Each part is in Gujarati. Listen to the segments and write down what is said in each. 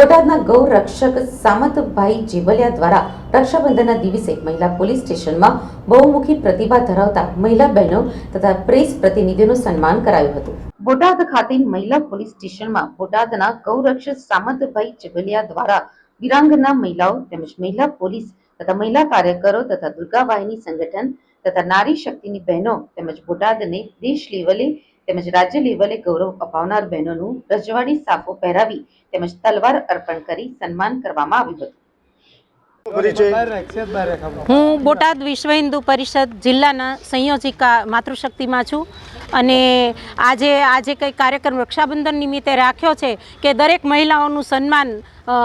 બોટાદના ગૌ રક્ષક સામતભાઈ જીવલિયા દ્વારા રક્ષાબંધનના દિવસે મહિલા પોલીસ સ્ટેશનમાં બહુમુખી પ્રતિભા ધરાવતા મહિલા બહેનો તથા પ્રેસ પ્રતિનિધિઓનું સન્માન કરાયું હતું. બોટાદ ખાતે મહિલા પોલીસ સ્ટેશનમાં બોટાદના ગૌરક્ષક સામતભાઈ જીવલિયા દ્વારા વિરાંગના મહિલાઓ તેમજ મહિલા પોલીસ તથા મહિલા કાર્યકરો તથા દુર્ગા સંગઠન તથા નારી શક્તિની બહેનો તેમજ બોટાદને દેશ લેવલે તેમજ રાજ્ય લેવલે ગૌરવ અપાવનાર બહેનોનું રજવાડી સાફો પહેરાવી તેમજ તલવાર અર્પણ કરી સન્માન કરવામાં આવ્યું હતું. હું બોટાદ વિશ્વ હિન્દુ પરિષદ જિલ્લાના સંયોજિકા માતૃશક્તિમાં છું અને આજે આજે કંઈ કાર્યક્રમ રક્ષાબંધન નિમિત્તે રાખ્યો છે કે દરેક મહિલાઓનું સન્માન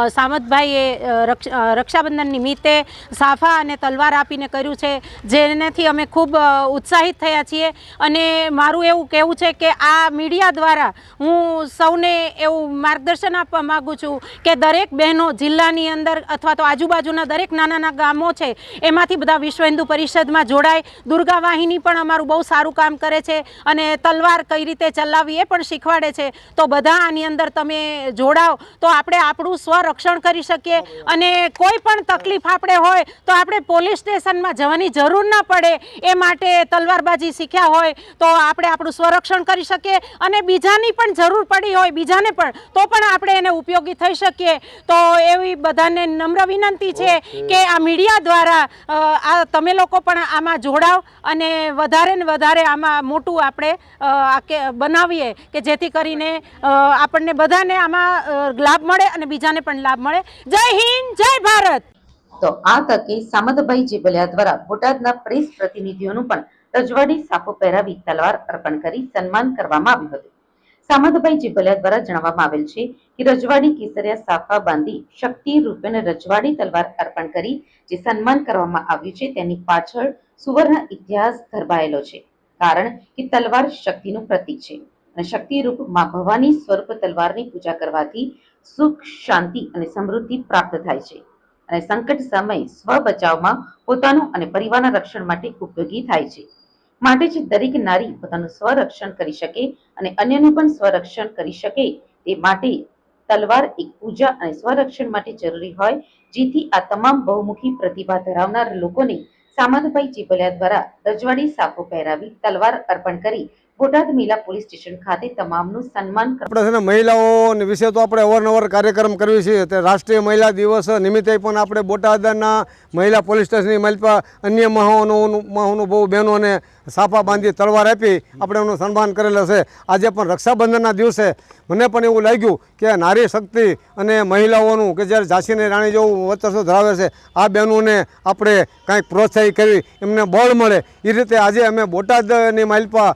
સામતભાઈએ રક્ષ- રક્ષાબંધન નિમિત્તે સાફા અને તલવાર આપીને કર્યું છે, જેનાથી અમે ખૂબ ઉત્સાહિત થયા છીએ. અને મારું એવું કહેવું છે કે આ મીડિયા દ્વારા હું સૌને એવું માર્ગદર્શન આપવા માગું છું કે દરેક બહેનો જિલ્લાની અંદર અથવા તો આજુબાજુના દરેક નાના નાના ગામો છે, એમાંથી બધા વિશ્વ હિન્દુ પરિષદમાં જોડાય. દુર્ગા વાહિની પણ અમારું બહુ સારું કામ કરે છે અને તલવાર કઈ રીતે ચલાવવી એ પણ શીખવાડે છે. તો બધા આની અંદર તમે જોડાઓ તો આપણે આપણું સ્વરક્ષણ કરી શકીએ અને કોઈ પણ તકલીફ આપણે હોય તો આપણે પોલીસ સ્ટેશનમાં જવાની જરૂર ના પડે એ માટે તલવારબાજી શીખ્યા હોય તો આપણે આપણું સ્વરક્ષણ કરી શકીએ અને બીજાની પણ જરૂર પડી હોય બીજાને પણ તો પણ આપણે એને ઉપયોગી થઈ શકીએ. તો એવી બધાને નમ્ર વિનંતી છે કે આ મીડિયા દ્વારા આ તમે લોકો પણ આમાં જોડાવ અને વધારે ને વધારે આમાં મોટું આપણે બનાવીએ કે જેથી કરીને આપણને બધાને આમાં લાભ મળે અને બીજાને પણ લાભ મળે. જય હિન્દ, જય ભારત. તો આ તકે સામતભાઈ જીબલિયા દ્વારા બોટાદના પ્રેસ પ્રતિનિધિઓનું પણ રજવાડી સાફો પહેરાવી તલવાર અર્પણ કરી સન્માન કરવામાં આવ્યું હતું. સામતભાઈ જીબલિયા દ્વારા જણાવવામાં આવેલ છે કે રજવાડી કેસરિયા સાફા બાંધી શક્તિ રૂપેણ રજવાડી તલવાર અર્પણ કરી જે સન્માન કરવામાં આવ્યું છે તેની પાછળ સુવર્ણ ઇતિહાસ ધરબાયેલો છે. કારણ કે તલવાર શક્તિનું પ્રતીક છે અને શક્તિરૂપમાં ભવાની સ્વરૂપ તલવારની પૂજા કરવાથી સુખ, શાંતિ અને સમૃદ્ધિ પ્રાપ્ત થાય છે. અને સંકટ સમય સ્વ બચાવમાં પોતાનું અને પરિવારના રક્ષણ માટે ઉપયોગી થાય છે. માટે જ દરેક નારી પોતાનું સ્વરક્ષણ કરી શકે અને અન્યનું પણ સ્વરક્ષણ કરી શકે તે માટે તલવાર એક પૂજા અને સ્વરક્ષણ માટે જરૂરી હોય, જેથી આ તમામ બહુમુખી પ્રતિભા ધરાવનાર લોકોને સામંતભાઈ ચીપલિયા દ્વારા રજવાડી સાફો પહેરાવી તલવાર અર્પણ કરી બોટાદ મહિલા પોલીસ સ્ટેશન ખાતે તમામનું સન્માન આપણે છે ને મહિલાઓ વિશે તો આપણે અવારનવાર કાર્યક્રમ કરીએ છીએ તે રાષ્ટ્રીય મહિલા દિવસ નિમિત્તે પણ આપણે બોટાદના મહિલા પોલીસ સ્ટેશનની મહિલા અન્ય મહાનો મહાનુભવ બહેનોને સાફા બાંધી તલવાર આપી આપણે એમનું સન્માન કરેલું છે આજે પણ રક્ષાબંધનના દિવસે મને પણ એવું લાગ્યું કે નારી શક્તિ અને મહિલાઓનું કે જ્યારે ઝાંસીની રાણી જેવું વર્ચસ્વ ધરાવે છે, આ બહેનોને આપણે કાંઈક પ્રોત્સાહિત કરી, એમને બળ મળે. એ રીતે આજે અમે બોટાદની માલપા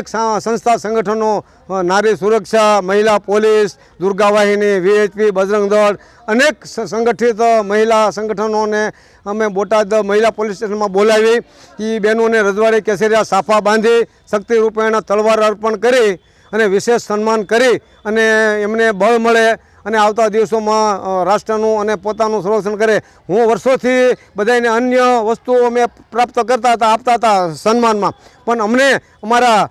અનેક સંસ્થા સંગઠનો નારી સુરક્ષા, મહિલા પોલીસ દુર્ગા વાહિની વીએચપી, બજરંગ દળ, અનેક સંગઠિત મહિલા સંગઠનોને અમે બોટાદ મહિલા પોલીસ સ્ટેશનમાં બોલાવી. એ બહેનોને રજવાડી કેસરિયા સાફા બાંધી શક્તિ રૂપેણ તલવાર અર્પણ કરી અને વિશેષ સન્માન કરી અને એમને બળ મળે અને આવતા દિવસોમાં રાષ્ટ્રનું અને પોતાનું સંરક્ષણ કરે. હું વર્ષોથી બધાને અન્ય વસ્તુઓ મેં પ્રાપ્ત કરતા હતા, આપતા હતા સન્માનમાં. પણ અમને અમારા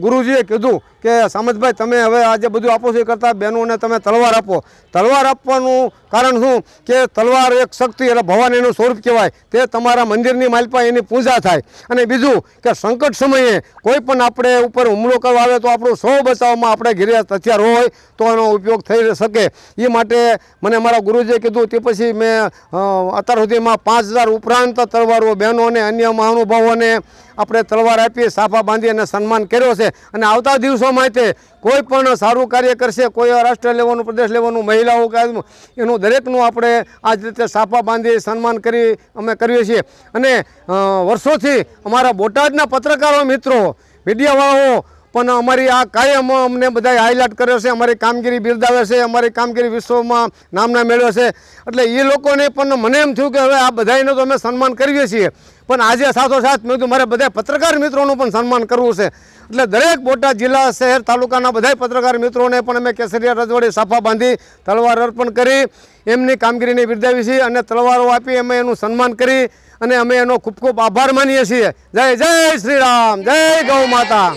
ગુરુજીએ કીધું કે, સામંતભાઈ, તમે હવે આજે બધું આપો છો એ કરતાં બહેનોને તમે તલવાર આપો. તલવાર આપવાનું કારણ શું? કે તલવાર એક શક્તિ એટલે ભવાનીનું સ્વરૂપ કહેવાય. તે તમારા મંદિરની માલપા એની પૂજા થાય. અને બીજું કે સંકટ સમયે કોઈ પણ આપણે ઉપર હુમલો કરવા આવે તો આપણું સૌ બચાવમાં આપણે ઘેરે હથિયાર હોય તો એનો ઉપયોગ થઈ શકે એ માટે મને મારા ગુરુજીએ કીધું તે પછી મેં અત્યાર સુધીમાં પાંચ હજાર ઉપરાંત તલવારો બહેનો અને અન્ય મહાનુભાવોને આપણે તલવાર આપી સાફા બાંધી અને સન્માન કર્યો છે. અને આવતા દિવસોમાં તે કોઈ પણ સારું કાર્ય કરશે, કોઈ રાષ્ટ્ર લેવાનું, પ્રદેશ લેવાનું, મહિલાઓ એનું દરેકનું આપણે આ જ રીતે સાફા બાંધી સન્માન કરી, અમે કરીએ છીએ. અને વર્ષોથી અમારા બોટાદના પત્રકારો, મિત્રો, મીડિયાવાળાઓ પણ અમારી આ કાયમ અમને બધા હાઇલાઇટ કર્યો છે, અમારી કામગીરી બિરદાવે છે, અમારી કામગીરી વિશ્વમાં નામના મેળવે છે. એટલે એ લોકોને પણ મને એમ થયું કે હવે આ બધાને તો અમે સન્માન કરીએ છીએ. પણ આજે સાથોસાથ મેં કીધું, મારે બધા પત્રકાર મિત્રોનું પણ સન્માન કરવું છે. એટલે દરેક બોટાદ જિલ્લા, શહેર, તાલુકાના બધા પત્રકાર મિત્રોને પણ અમે કેસરિયા રજવાડી સાફા બાંધી તલવાર અર્પણ કરી, એમની કામગીરીને બિરદાવી છીએ અને તલવારો આપી અમે એનું સન્માન કરી અને અમે એનો ખૂબ ખૂબ આભાર માનીએ છીએ. જય જય શ્રી રામ, જય ગૌ માતા.